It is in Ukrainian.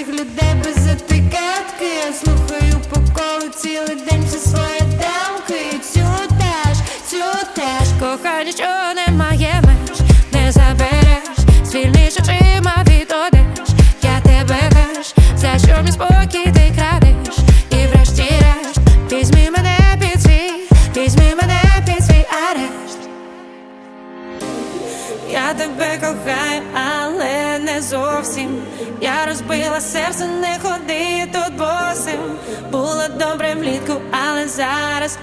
всіх людей без етикетки. Я слухаю по колу цілий день всі свої демки І Цю теж, цю теж. Кохання, що немає меж не забереш, звільниш очима від я тебе веш, за що мій спокій ти крадеш, і врешті-решт візьми мене під свій, візьми мене під свій арешт. Я тебе кохаю зовсім. Я розбила серце, не ходи тут босим. Було добре влітку, але зараз